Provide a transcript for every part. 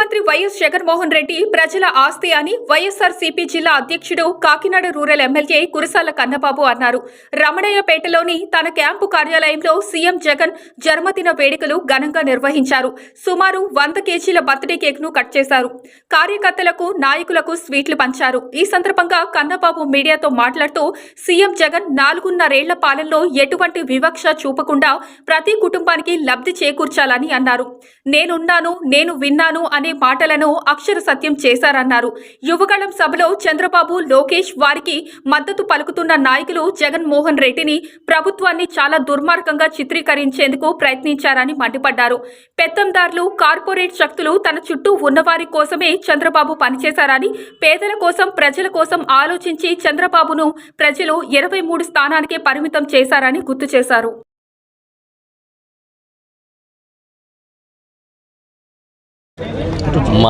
ముఖ్యమంత్రి వైఎస్ జగన్మోహన్ రెడ్డి ప్రజల ఆస్తి అని వైఎస్ఆర్సీపీ జిల్లా అధ్యక్షుడు కాకినాడ రూరల్ ఎమ్మెల్యే కురసాల కన్నబాబు అన్నారు. రమణయ్యపేటలోని తన క్యాంపు కార్యాలయంలో సీఎం జగన్ జన్మదిన వేడుకలు ఘనంగా నిర్వహించారు. సుమారు వంద కేజీల బర్త్డే కేక్ను కట్ చేశారు. కార్యకర్తలకు నాయకులకు స్వీట్లు పంచారు. ఈ సందర్భంగా కన్నబాబు మీడియాతో మాట్లాడుతూ సీఎం జగన్ నాలుగున్నరేళ్ళ పాలనలో ఎటువంటి వివక్ష చూపకుండా ప్రతి కుటుంబానికి లబ్ధి చేకూర్చాలని అన్నారు. నేనున్నాను నేను విన్నాను అనే మాటలను అక్షర సత్యం చేశారన్నారు. యువగళం సభలో చంద్రబాబు లోకేష్ వారికి మద్దతు పలుకుతున్న నాయకులు జగన్మోహన్ రెడ్డిని ప్రభుత్వాన్ని చాలా దుర్మార్గంగా చిత్రీకరించేందుకు ప్రయత్నించారని మండిపడ్డారు. పెత్తందారులు కార్పొరేట్ శక్తులు తన చుట్టూ ఉన్నవారి కోసమే చంద్రబాబు పనిచేశారని పేదల కోసం ప్రజల కోసం ఆలోచించి చంద్రబాబును ప్రజలు ఇరవై మూడు స్థానానికే పరిమితం చేశారని గుర్తు చేశారు.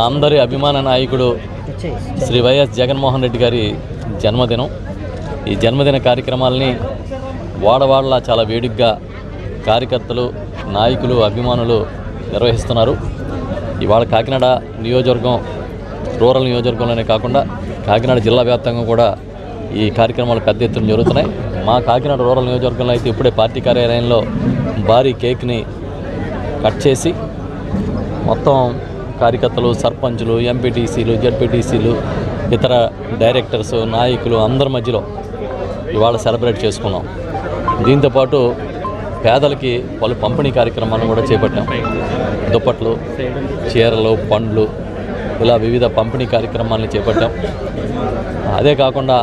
మా అందరి అభిమాన నాయకుడు శ్రీ వైఎస్ జగన్మోహన్ రెడ్డి గారి జన్మదినం. ఈ జన్మదిన కార్యక్రమాలని వాడవాడలా చాలా వేడిగ్గా కార్యకర్తలు నాయకులు అభిమానులు నిర్వహిస్తున్నారు. ఇవాళ కాకినాడ నియోజకవర్గం రూరల్ నియోజకవర్గంలోనే కాకుండా కాకినాడ జిల్లా వ్యాప్తంగా కూడా ఈ కార్యక్రమాలు పెద్ద ఎత్తున జరుగుతున్నాయి. మా కాకినాడ రూరల్ నియోజకవర్గంలో అయితే ఇప్పుడే పార్టీ కార్యాలయంలో భారీ కేక్ని కట్ చేసి మొత్తం కార్యకర్తలు సర్పంచులు ఎంపీటీసీలు జడ్పీటీసీలు ఇతర డైరెక్టర్స్ నాయకులు అందరి మధ్యలో ఇవాళ సెలబ్రేట్ చేసుకున్నాం. దీంతోపాటు పేదలకి పలు పంపిణీ కార్యక్రమాలను కూడా చేపట్టాం. దుప్పట్లు చీరలు పండ్లు ఇలా వివిధ పంపిణీ కార్యక్రమాలను చేపట్టాం. అదే కాకుండా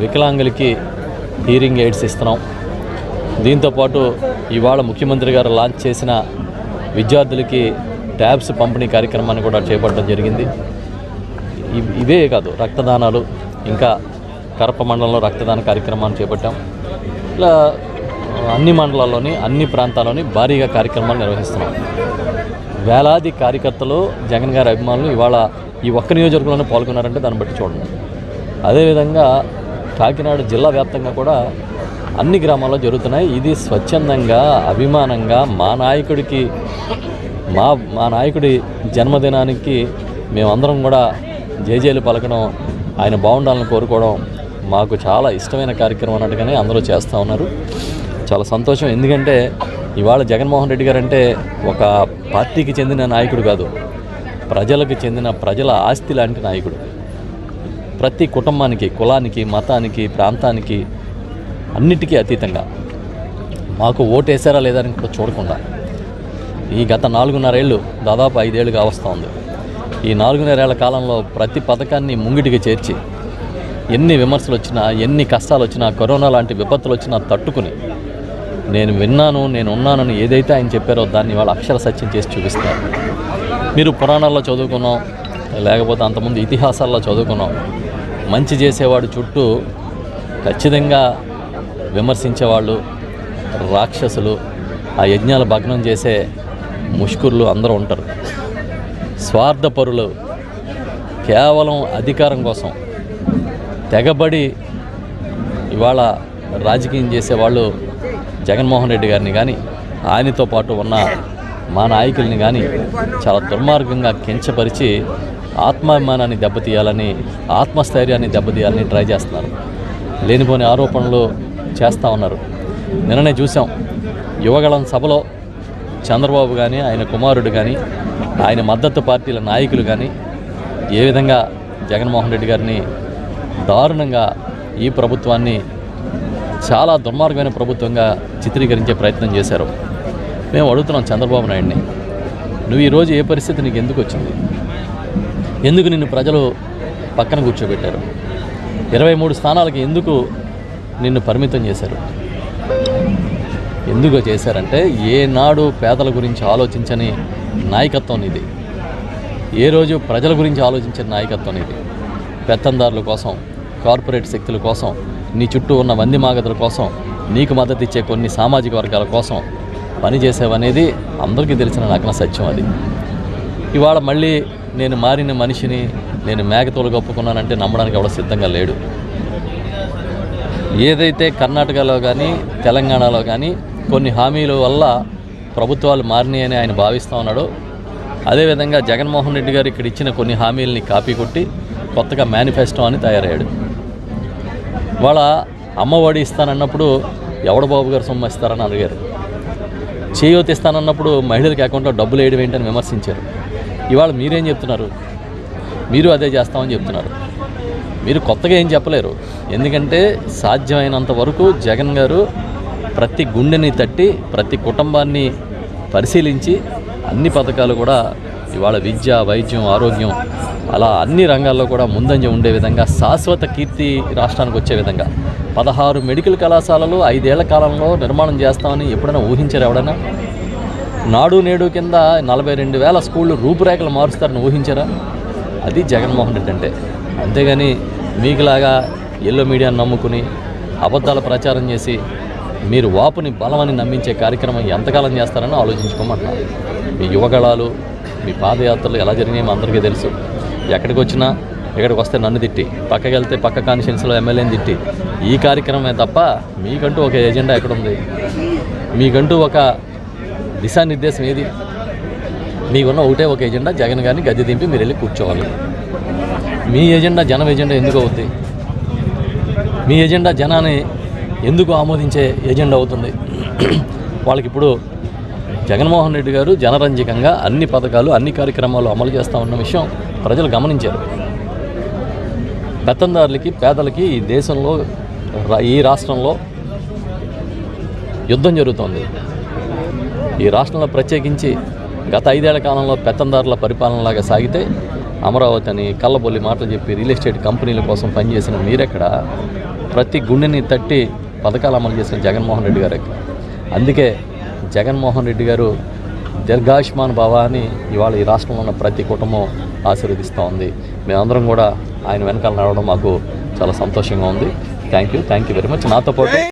వికలాంగులకి హీరింగ్ ఎయిడ్స్ ఇస్తున్నాం. దీంతోపాటు ఇవాళ ముఖ్యమంత్రి గారు లాంచ్ చేసిన విద్యార్థులకి ట్యాబ్స్ పంపిణీ కార్యక్రమాన్ని కూడా చేపట్టడం జరిగింది. ఇవ్- ఇవే కాదు రక్తదానాలు ఇంకా కరప మండలంలో రక్తదాన కార్యక్రమాన్ని చేపట్టాం. ఇలా అన్ని మండలాల్లోని అన్ని ప్రాంతాల్లోని భారీగా కార్యక్రమాలు నిర్వహిస్తున్నాం. వేలాది కార్యకర్తలు జగన్ గారి అభిమానులు ఇవాళ ఈ ఒక్క నియోజకవర్గంలోనే పాల్గొన్నారంటే దాన్ని బట్టి చూడండి. అదేవిధంగా కాకినాడ జిల్లా వ్యాప్తంగా కూడా అన్ని గ్రామాల్లో జరుగుతున్నాయి. ఇది స్వచ్ఛందంగా అభిమానంగా మా నాయకుడికి మా మా నాయకుడి జన్మదినానికి మేమందరం కూడా జేజేలు పలకడం ఆయన బాగుండాలని కోరుకోవడం మాకు చాలా ఇష్టమైన కార్యక్రమం అన్నట్టుగానే అందరూ చేస్తూ ఉన్నారు. చాలా సంతోషం. ఎందుకంటే ఇవాళ జగన్మోహన్ రెడ్డి గారు అంటే ఒక పార్టీకి చెందిన నాయకుడు కాదు ప్రజలకు చెందిన ప్రజల ఆస్తి లాంటి నాయకుడు. ప్రతి కుటుంబానికి కులానికి మతానికి ప్రాంతానికి అన్నిటికీ అతీతంగా. మాకు ఓటేసారా లేదా అని కూడా చూడకుండా. ఈ గత నాలుగున్నరేళ్ళు దాదాపు ఐదేళ్ళుగా వస్తూ ఉంది. ఈ నాలుగున్నరేళ్ళ కాలంలో ప్రతి పథకాన్ని ముంగిటికి చేర్చి ఎన్ని విమర్శలు వచ్చినా ఎన్ని కష్టాలు వచ్చినా కరోనా లాంటి విపత్తులు వచ్చినా తట్టుకుని నేను విన్నాను నేను ఉన్నానని ఏదైతే ఆయన చెప్పారో దాన్ని వాళ్ళు అక్షర సత్యం చేసి చూపిస్తారు మీరు పురాణాల్లో చదువుకున్నాం లేకపోతే అంతకుముందు ఇతిహాసాల్లో చదువుకున్నాం. మంచి చేసేవాడు చుట్టూ ఖచ్చితంగా విమర్శించేవాళ్ళు రాక్షసులు ఆ యజ్ఞాలు భగ్నం చేసే ముష్కుర్లు అందరూ ఉంటారు. స్వార్థపరులు కేవలం అధికారం కోసం తెగబడి ఇవాళ రాజకీయం చేసేవాళ్ళు జగన్మోహన్ రెడ్డి గారిని కానీ ఆయనతో పాటు ఉన్న మా నాయకుల్ని కానీ చాలా దుర్మార్గంగా కించపరిచి ఆత్మాభిమానాన్ని దెబ్బతీయాలని ఆత్మస్థైర్యాన్ని దెబ్బతీయాలని ట్రై చేస్తున్నారు. లేనిపోని ఆరోపణలు చేస్తూ ఉన్నారు. నిన్ననే చూసాం యువగళం సభలో చంద్రబాబు కానీ ఆయన కుమారుడు కానీ ఆయన మద్దతు పార్టీల నాయకులు కానీ ఏ విధంగా జగన్మోహన్ రెడ్డి గారిని దారుణంగా ఈ ప్రభుత్వాన్ని చాలా దుర్మార్గమైన ప్రభుత్వంగా చిత్రీకరించే ప్రయత్నం చేశారు. మేము అడుగుతున్నాం చంద్రబాబు నాయుడిని నువ్వు ఈరోజు ఏ పరిస్థితి నీకు ఎందుకు వచ్చింది? ఎందుకు నిన్ను ప్రజలు పక్కన కూర్చోబెట్టారు? ఇరవై మూడు స్థానాలకి ఎందుకు నిన్ను పరిమితం చేశారు? ఎందుకు చేశారంటే ఏనాడు పేదల గురించి ఆలోచించని నాయకత్వం ఇది. ఏ రోజు ప్రజల గురించి ఆలోచించిన నాయకత్వం ఇది. పెత్తందారుల కోసం కార్పొరేట్ శక్తుల కోసం నీ చుట్టూ ఉన్న మంది మాగదుల కోసం నీకు మద్దతు ఇచ్చే కొన్ని సామాజిక వర్గాల కోసం పనిచేసేవనేది అందరికీ తెలిసిన నగ్న సత్యం అది. ఇవాళ మళ్ళీ నేను మారిన మనిషిని నేను మేకతోలు కప్పుకున్నానంటే నమ్మడానికి ఎవడ సిద్ధంగా లేడు. ఏదైతే కర్ణాటకలో కానీ తెలంగాణలో కానీ కొన్ని హామీల వల్ల ప్రభుత్వాలు మారినాయని ఆయన భావిస్తూ ఉన్నాడు. అదేవిధంగా జగన్మోహన్ రెడ్డి గారు ఇక్కడ ఇచ్చిన కొన్ని హామీలని కాపీ కొట్టి కొత్తగా మేనిఫెస్టో అని తయారయ్యాడు. వాళ్ళ అమ్మఒడి ఇస్తానన్నప్పుడు ఎవడ బాబు గారు సొమ్ము ఇస్తారని అడిగారు. చేయూత ఇస్తానన్నప్పుడు మహిళలకి అకౌంట్లో డబ్బులు వేయడం ఏంటని విమర్శించారు. ఇవాళ మీరేం చెప్తున్నారు? మీరు అదే చేస్తామని చెప్తున్నారు. మీరు కొత్తగా ఏం చెప్పలేరు. ఎందుకంటే సాధ్యమైనంత వరకు జగన్ గారు ప్రతి గుండెని తట్టి ప్రతి కుటుంబాన్ని పరిశీలించి అన్ని పథకాలు కూడా ఇవాళ విద్య వైద్యం ఆరోగ్యం అలా అన్ని రంగాల్లో కూడా ముందంజ ఉండే విధంగా శాశ్వత కీర్తి రాష్ట్రానికి వచ్చే విధంగా. పదహారు మెడికల్ కళాశాలలు ఐదేళ్ళ కాలంలో నిర్మాణం చేస్తామని ఎప్పుడైనా ఊహించారు ఎవడైనా నాడు నేడు కింద నలభై రెండు వేల స్కూళ్ళు రూపురేఖలు మారుస్తారని ఊహించారా? అది జగన్మోహన్ రెడ్డి అంటే. అంతేగాని మీకులాగా ఎల్లో మీడియాను నమ్ముకుని అబద్ధాల ప్రచారం చేసి మీరు వాపుని బలమని నమ్మించే కార్యక్రమం ఎంతకాలం చేస్తారని ఆలోచించుకోమంటున్నారు మీ యువగళాలు మీ పాదయాత్రలు ఎలా జరిగినాయో మా అందరికీ తెలుసు. ఎక్కడికి వచ్చినా ఇక్కడికి వస్తే నన్ను తిట్టి పక్కకి వెళ్తే పక్క కాన్స్టిట్యున్సీలో ఎమ్మెల్యేని తిట్టి ఈ కార్యక్రమమే తప్ప మీకంటూ ఒక ఎజెండా ఎక్కడుంది? మీకంటూ ఒక దిశానిర్దేశం ఏది? మీకున్న ఒకటే ఒక ఎజెండా జగన్ గారిని గద్దె దింపి మీరు వెళ్ళి కూర్చోవాలి. మీ ఎజెండా జనం ఎజెండా ఎందుకు అవుతుంది మీ ఎజెండా జనాన్ని ఎందుకు ఆమోదించే ఎజెండా అవుతుంది? వాళ్ళకి ఇప్పుడు జగన్మోహన్ రెడ్డి గారు జనరంజకంగా అన్ని పథకాలు అన్ని కార్యక్రమాలు అమలు చేస్తూ ఉన్న విషయం ప్రజలు గమనించారు. పెత్తందారులకి పేదలకి ఈ దేశంలో ఈ రాష్ట్రంలో యుద్ధం జరుగుతోంది. ఈ రాష్ట్రంలో ప్రత్యేకించి గత ఐదేళ్ళ కాలంలో పెత్తందారుల పరిపాలనలాగా సాగితే అమరావతి అని కళ్ళబొల్లి మాటలు చెప్పి రియల్ ఎస్టేట్ కంపెనీల కోసం పనిచేసిన మీరెక్కడ? ప్రతి గుండెని తట్టి పథకాలు అమలు చేసిన జగన్మోహన్ రెడ్డి గారు. అందుకే జగన్మోహన్ రెడ్డి గారు దీర్ఘాయుష్మాన్ భవ అని ఇవాళ ఈ రాష్ట్రంలో ఉన్న ప్రతి కుటుంబం ఆశీర్వదిస్తూ ఉంది. మేమందరం కూడా ఆయన వెనకాల నడవడం మాకు చాలా సంతోషంగా ఉంది. Thank you thank you very much నాతో పాటు